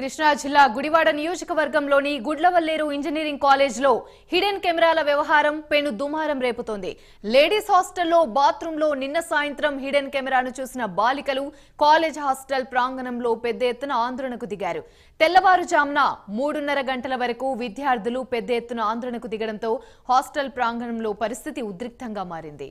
కృష్ణా జిల్లా గుడివాడ నియోజకవర్గంలోని గుడ్లవల్లేరు ఇంజనీరింగ్ కాలేజ్లో హిడెన్ కెమెరాల వ్యవహారం పెను దుమారం రేపుతోంది. లేడీస్ హాస్టల్లో బాత్రూంలో నిన్న సాయంత్రం హిడెన్ కెమెరాను చూసిన బాలికలు కాలేజ్ హాస్టల్ ప్రాంగణంలో పెద్ద ఎత్తున ఆందోళనకు దిగారు. తెల్లవారుజామున మూడున్నర గంటల వరకు విద్యార్థులు పెద్ద ఎత్తున ఆందోళనకు దిగడంతో హాస్టల్ ప్రాంగణంలో పరిస్థితి ఉద్రిక్తంగా మారింది.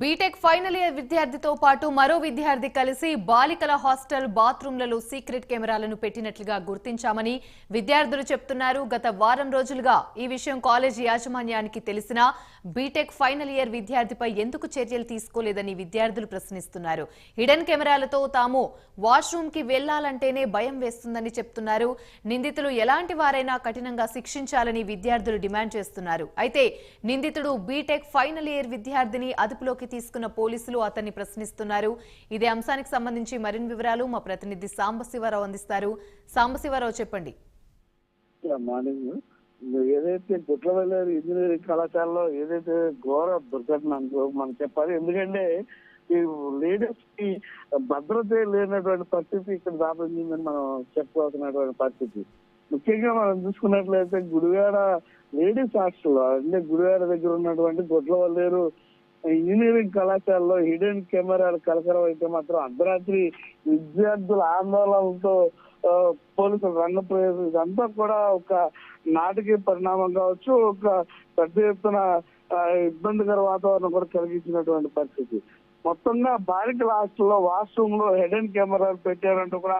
బీటెక్ ఫైనల్ ఇయర్ విద్యార్థితో పాటు మరో విద్యార్థి కలిసి బాలికల హాస్టల్ బాత్రూంలలో సీక్రెట్ కెమెరాలను పెట్టినట్లుగా గుర్తించామని విద్యార్థులు చెప్తున్నారు. గత వారం రోజులుగా ఈ విషయం కాలేజీ యాజమాన్యానికి తెలిసినా బీటెక్ ఫైనల్ ఇయర్ విద్యార్థిపై ఎందుకు చర్యలు తీసుకోలేదని విద్యార్థులు ప్రశ్నిస్తున్నారు. హిడెన్ కెమెరాలతో తాము వాష్రూమ్కి వెళ్ళాలంటేనే భయం వేస్తుందని చెప్తున్నారు. నిందితులు ఎలాంటి వారైనా కఠినంగా శిక్షించాలని విద్యార్థులు డిమాండ్ చేస్తున్నారు. అయితే నిందితుడు బీటెక్ ఫైనల్ ఇయర్ విద్యార్థిని అదుపులోకి తీసుకున్న పోలీసులు అతన్ని ప్రశ్నిస్తున్నారు. ఇదే అంశానికి సంబంధించి మరిన్ని వివరాలు మా ప్రతినిధి సాంబశివరావు అందిస్తారు. సాంబశివరావు చెప్పండి. మార్నింగ్ ఏదైతే గుట్లవల్లేరు ఇంజనీరింగ్ కళాశాలలో ఏదైతే ఘోర దుర్ఘటన మనం చెప్పాలి. ఎందుకంటే ఈ లీడర్స్కి భద్రత లేనటువంటి పరిస్థితి ఇక్కడ దాపించిందని మనం చెప్పుకోవాల్సినటువంటి పరిస్థితి. ముఖ్యంగా మనం చూసుకున్నట్లయితే గుడివాడ లేడీస్ హాస్టల్ అంటే గుడివాడ దగ్గర ఉన్నటువంటి గుట్లవల్లేరు ఇంజనీరింగ్ కళాశాలలో హిడెన్ కెమెరాలు కలకలం అయితే మాత్రం అర్ధరాత్రి విద్యార్థుల ఆందోళనలతో పోలీసులు రంగప్రవేశం ఇదంతా కూడా ఒక నాటకీయ పరిణామం కావచ్చు ఒక పెద్ద ఎత్తున ఇబ్బందికర వాతావరణం కూడా కలిగించినటువంటి పరిస్థితి. మొత్తంగా బాలికల హాస్టల్లో వాష్రూమ్లో హెడెన్ కెమెరాలు పెట్టారంటూ కూడా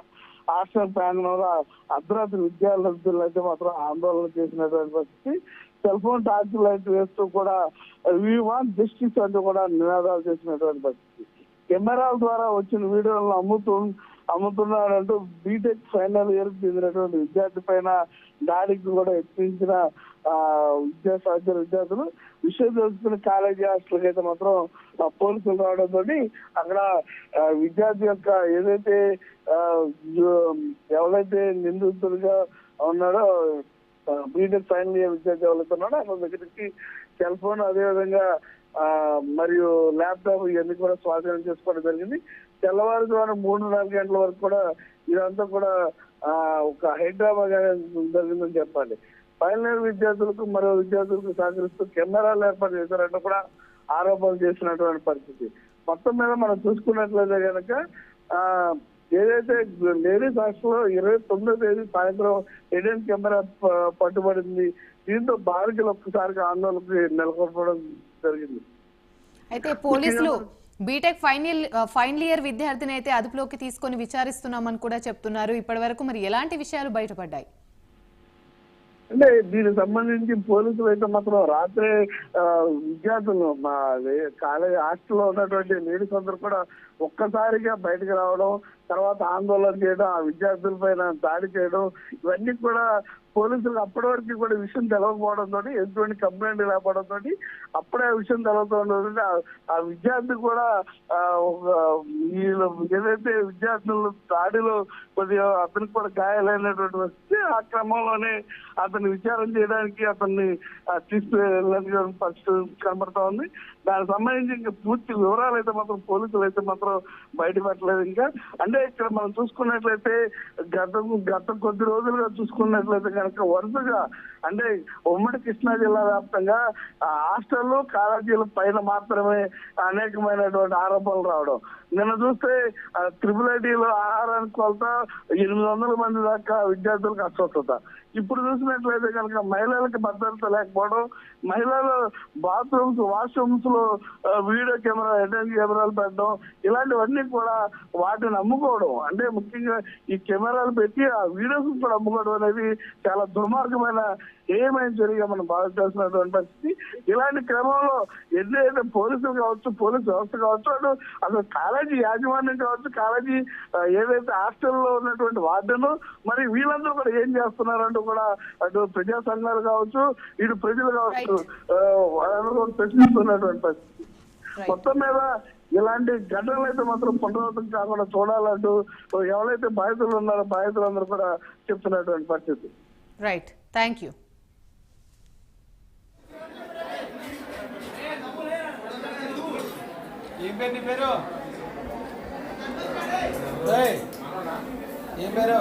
హాస్టల్ ప్రాంగణంలో అర్ధరాత్రి విద్యార్థులు అయితే మాత్రం ఆందోళన చేసినటువంటి పరిస్థితి. సెల్ ఫోన్ టార్చ్ లైట్ వేస్తూ కూడా వీ వాంట్ జస్టిస్ అంటూ కూడా నినాదాలు చేసినటువంటి పరిస్థితి. కెమెరాల ద్వారా వచ్చిన వీడియోలను అమ్ముతూ అమ్ముతున్నాడంటూ బీటెక్ ఫైనల్ ఇయర్ చెందినటువంటి విద్యార్థి పైన దాడికి కూడా యత్నించిన ఆ, విద్యా విద్యార్థులు విషయం తెలుసుకున్న కాలేజీ హాస్టల్కి అయితే మాత్రం పోలీసులు రావడంతో అక్కడ విద్యార్థి యొక్క ఏదైతే ఎవరైతే నిందితులుగా ఉన్నాడో బీటెక్ ఫైనల్ ఇయర్ విద్యార్థి ఎవరైతే ఉన్నాడో అతని దగ్గరికి సెల్ ఫోన్ అదేవిధంగా మరియు ల్యాప్టాప్ ఇవన్నీ కూడా స్వాధీనం చేసుకోవడం జరిగింది. తెల్లవారుజామున మూడు నాలుగు గంటల వరకు కూడా ఇదంతా కూడా ఆ, ఒక హైదరాబాద్ జరిగిందని చెప్పాలి. ఫైనల్ విద్యార్థులకు మరో విద్యార్థులకు సహకరిస్తూ కెమెరాలు ఏర్పాటు చేశారంటే కూడా ఆరోపణలు చేసినటువంటి పరిస్థితి. మొత్తం మీద మనం చూసుకున్నట్లయితే కనుక ఆ ఏదైతే లేడీస్ హాస్టల్లో ఇరవై తొమ్మిదో తేదీ సాయంత్రం ఎడియన్ కెమెరా పట్టుబడింది దీంతో బాలికలు ఒక్కసారిగా ఆందోళనకు నెలకొల్పడం జరిగింది. అయితే పోలీసులు బీటెక్ ఫైనల్ ఫైనల్ ఇయర్ విద్యార్థిని అయితే అదుపులోకి తీసుకొని విచారిస్తున్నామని కూడా చెప్తున్నారు. ఇప్పటి వరకు మరి ఎలాంటి విషయాలు బయటపడ్డాయి? అంటే దీనికి సంబంధించి పోలీసులు అయితే మాత్రం రాత్రి విద్యార్థులు మా కాలేజ్ హాస్టల్లో ఉన్నటువంటి లేడీస్ అందరూ కూడా ఒక్కసారిగా బయటకు రావడం తర్వాత ఆందోళన చేయడం ఆ విద్యార్థుల పైన దాడి చేయడం ఇవన్నీ కూడా పోలీసులకు అప్పటి వరకు కూడా విషయం తెలవకపోవడంతో ఎటువంటి కంప్లైంట్ లేకపోవడంతో అప్పుడే ఆ విషయం తెలవకపోవడంతో ఆ- విద్యార్థి కూడా వీళ్ళు ఏదైతే విద్యార్థులు దాడిలో కొద్దిగా అతనికి కూడా గాయాలైనటువంటి వస్తే ఆ క్రమంలోనే అతన్ని విచారణ చేయడానికి అతన్ని ఆ, పరిస్థితి కనబడతా ఉంది. దానికి సంబంధించి ఇంకా పూర్తి వివరాలు అయితే మాత్రం పోలీసులు అయితే మాత్రం బయటపెట్టలేదు ఇంకా. అంటే ఇక్కడ మనం చూసుకున్నట్లయితే గత గత కొద్ది రోజులుగా చూసుకున్నట్లయితే కనుక వరుసగా అంటే ఉమ్మడి కృష్ణా జిల్లా వ్యాప్తంగా హాస్టల్లో కాలేజీల పైన మాత్రమే అనేకమైనటువంటి ఆరోపణలు రావడం. నిన్న చూస్తే త్రిపుల్ ఐటీలో ఆహారానికి కొలత ఎనిమిది వందల మంది దాకా విద్యార్థులకు అస్వస్థత. ఇప్పుడు చూసినట్లయితే కనుక మహిళలకు భద్రత లేకపోవడం మహిళలు బాత్రూమ్స్ వాష్రూమ్స్లో వీడియో కెమెరా ఎటెన్ కెమెరాలు పెట్టడం ఇలాంటివన్నీ కూడా వాటిని అమ్ముకోవడం. అంటే ముఖ్యంగా ఈ కెమెరాలు పెట్టి ఆ వీడియోస్ కూడా అమ్ముకోవడం అనేది చాలా దుర్మార్గమైన ఏమైంది జరిగా మనం భావించాల్సినటువంటి పరిస్థితి? ఇలాంటి క్రమంలో ఎన్నైతే పోలీసులు కావచ్చు పోలీసు వ్యవస్థ కావచ్చు అటు అసలు కాలేజీ యాజమాన్యం కావచ్చు కాలేజీ ఏదైతే హాస్టల్లో ఉన్నటువంటి వార్డెన్ మరి వీళ్ళందరూ కూడా ఏం చేస్తున్నారంటూ కూడా అటు ప్రజా సంఘాలు కావచ్చు ఇటు ప్రజలు కావచ్చు వాళ్ళందరూ ప్రశ్నిస్తున్నటువంటి పరిస్థితి. మొత్తం మీద ఇలాంటి ఘటనలు అయితే మాత్రం పునరావృతం కాకుండా చూడాలంటూ ఎవరైతే బాధితులు ఉన్నారో బాధితులందరూ కూడా చెప్తున్నటువంటి పరిస్థితి. రైట్ థ్యాంక్ యూ ఏం పేరు నీ పేరు? ఏం పేరు?